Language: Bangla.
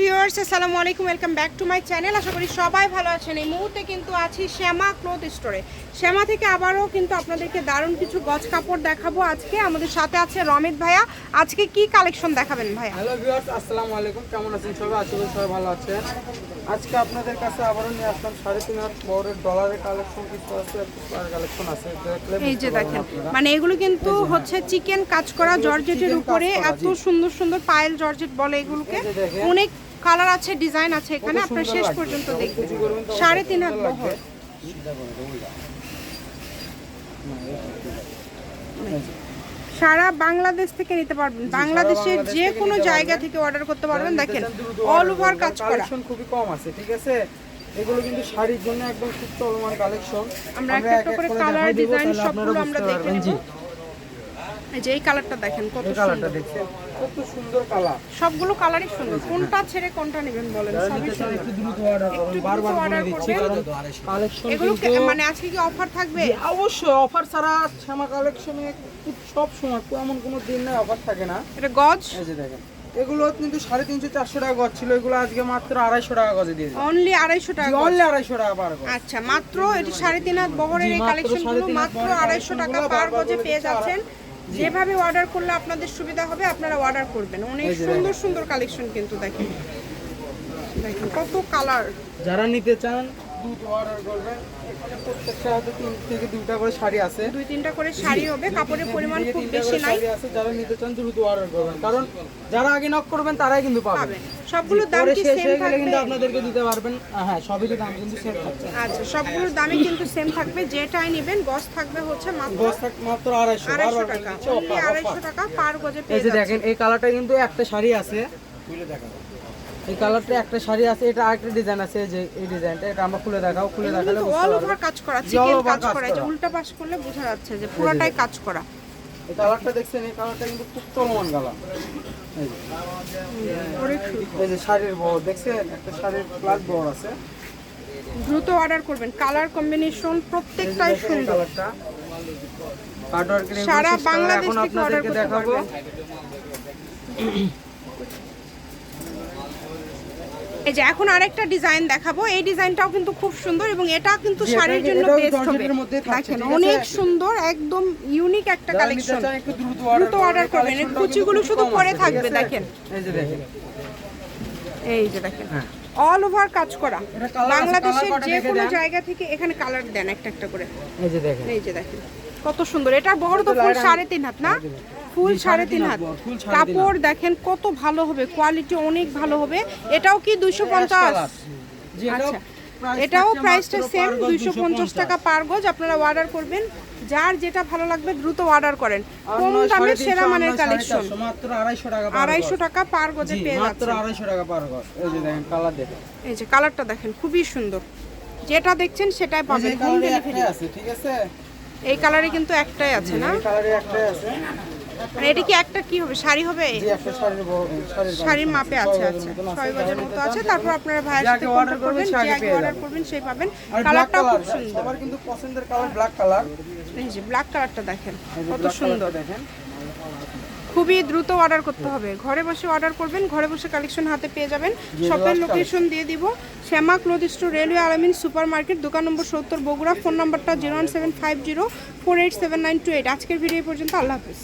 ভিউয়ার্স আসসালামু আলাইকুম welcome back to my channel আশা করি সবাই ভালো আছেন। এই মুহূর্তে কিন্তু আছি শ্যামা ক্লোথ স্টোরে শ্যামা থেকে আবারও কিন্তু আপনাদেরকে দারুণ কিছু গজ কাপড় দেখাবো আজকে। আমাদের সাথে আছে রমিত ভাইয়া। আজকে কি কালেকশন দেখাবেন ভাইয়া? হ্যালো ভিউয়ার্স আসসালামু আলাইকুম। কেমন আছেন সবাই? আশা করি সবাই ভালো আছেন। আজকে আপনাদের কাছে আবারও নিয়ে আসলাম সাড়ে তিন হাজার বড়ের ডলারের কালেকশন কিছু আছে কালেকশন আছে। এই যে দেখেন মানে এগুলো কিন্তু হচ্ছে চিকেন কাজ করা জর্জেটের উপরে এত সুন্দর সুন্দর পায়েল জর্জেট বলে এগুলোকে। অনেক কালার আছে ডিজাইন আছে এখানে আপনার শেষ পর্যন্ত দেখবেন। সাড়ে তিন হাত সুন্দর বহর সারা বাংলাদেশ থেকে নিতে পারবেন। বাংলাদেশের যে কোনো জায়গা থেকে অর্ডার করতে পারবেন। দেখেন অল ওভার কাজ করা কালেকশন খুবই কম আছে ঠিক আছে? এগুলো কিন্তু শাড়ির জন্য একদম খুব চলমান কালেকশন আমরা একটা একটা করে কালার ডিজাইন সবগুলো আমরা দেখে নেব। এই যে এই কালারটা দেখেন কত এই কালারটা সুন্দর। দেখছেন? কত সুন্দর কালার সবগুলো কালারই সুন্দর। কোনটা ছেড়ে কোনটা নেবেন বলেন? সবই সুন্দর। একটু দ্রুত অর্ডার করুন বারবার বলে দিচ্ছি কারণ কালেকশন এগুলো মানে আজকে কি অফার থাকবে? অবশ্যই অফার ছাড়া শ্যামা কালেকশনে সব সময় এমন কোনো দিন নাই অফার থাকে না। এটা গজ? এই যে দেখেন। এগুলো কিন্তু সাড়ে তিনশো চারশো টাকা গজ ছিল। এগুলো আজকে মাত্র আড়াইশো টাকা গজে দিয়ে অনলি আড়াইশো টাকা অনলি আড়াইশো টাকা পার গজ। আচ্ছা মাত্র এটি সাড়ে তিন হাত বহরের এই মাত্র কালেকশন সাড়ে তিন হাত মাত্র আড়াইশো টাকা পার গজে পেয়ে যাচ্ছেন। যেভাবে অর্ডার করলে আপনাদের সুবিধা হবে আপনারা অর্ডার করবেন। অনেক সুন্দর সুন্দর কালেকশন কিন্তু দেখেন। দেখেন কত কালার যারা নিতে চান দ্রুত অর্ডার করবেন এখানে প্রত্যেকটা হাতে তিন থেকে দুইটা করে শাড়ি আছে। দুই তিনটা করে শাড়ি হবে কাপড়ের পরিমাণ খুব বেশি নাই। আছে যারা নিতে চান দ্রুত অর্ডার করবেন। কারণ যারা আগে নক করবেন তারাই কিন্তু পাবেন। সবগুলোর দাম কি শেষ সেম হয়ে গেলে থাকবে? কিন্তু আপনাদেরকে দিতে পারবেন। হ্যাঁ সবই দাম কিন্তু সেম আচ্ছা সবগুলোর দামই কিন্তু সেম থাকবে। যেটাই নেবেন গজ থাকবে হচ্ছে মাত্র গজ টাকা। দিচ্ছে অনলি অফার আড়াইশো অফার। টাকা পার গজে এই যে দেখেন এই কালারটা কিন্তু একটা শাড়ি আছে। এই কালারটা একটা শাড়ি আছে এটা আরেকটা ডিজাইন আছে যে এই ডিজাইনটা এটা আমরা খুলে দেখাও খুলে দেখালে অল ওভার কাজ করা চিকেন কাজ করা যে উল্টা পাশ করলে বোঝা যাচ্ছে যে পুরোটাই কাজ করা। এই কালারটা দেখছেন এই কালারটা কিন্তু খুব চলমান কালার। এই যে। শাড়ির বহর দেখছেন? একটা শাড়ির প্লাস বহর আছে। দ্রুত অর্ডার করবেন কালার কম্বিনেশন প্রত্যেকটাই সুন্দর। সারা বাংলাদেশ থেকে অর্ডার করতে দেখাবো। পারবেন। এই যে এখন আরেকটা ডিজাইন দেখাবো। এই ডিজাইনটাও কিন্তু খুব সুন্দর এবং এটা কিন্তু শাড়ির জন্য বেস্ট হবে। দেখেন অনেক সুন্দর একদম ইউনিক একটা কালেকশন দ্রুত অর্ডার করবেন। কুচিগুলো শুধু পরে থাকবে দেখেন। এই যে দেখেন। এই যে দেখেন হ্যাঁ। অল ওভার কাজ করা। এটা বাংলাদেশের যে কোনো জায়গা থেকে এখানে কালার দেন একটা একটা করে। এই যে দেখেন। এই যে দেখেন কত সুন্দর। এটার বহর তো এটা ফুল সাড়ে তিন হাত না? ফুল সাড়ে তিন হাত। কাপড় দেখেন কত ভালো হবে কোয়ালিটি অনেক ভালো হবে। এটাও কি দুইশো পঞ্চাশ? এটাও আচ্ছা। এটাও প্রাইসটা সেম per গজ দুইশো পঞ্চাশ টাকা পার গজ আপনারা অর্ডার করবেন। যার যেটা ভালো লাগবে দ্রুত অর্ডার করেন। কম দামে সেরা মানের কালেকশন মাত্র আড়াইশো টাকা per আড়াইশো টাকা পার গজে পেয়ে মাত্র যাচ্ছেন। আড়াইশো টাকা পার গজ। এই যে দেখেন কালার দেখেন। এই যে কালারটা দেখেন খুবই সুন্দর। যেটা দেখছেন সেটাই পাবেন এই হোম কালারে ডেলিভারি আছে ঠিক আছে? এই কালারে কিন্তু একটাই আছে না? কালারে একটাই আছে। মানে এটা কি একটা কি হবে? শাড়ি হবে? শাড়ির। মাপে আছে আছে ছয় গজের মতো আছে। তারপর আপনারা ভাইয়ের সাথে কন্ট্যাক্ট করবেন, যে আগে অর্ডার করবেন সেই পাবেন। আর কালারটাও খুব সুন্দর। সবার কিন্তু পছন্দের কালার ব্ল্যাক কালার এই যে ব্ল্যাক কালারটা দেখেন কত সুন্দর। দেখেন। খুবই দ্রুত অর্ডার করতে হবে। ঘরে বসে অর্ডার করবেন ঘরে বসে কালেকশন হাতে পেয়ে যাবেন। শপের লোকেশন দিয়ে দিব। Shyama cloth store railway Alamin super market দোকান নম্বর সত্তর বগুড়া। ফোন নাম্বারটা zero one seven five zero four eight seven nine two eight আজকের ভিডিও পর্যন্ত আল্লাহ হাফিজ।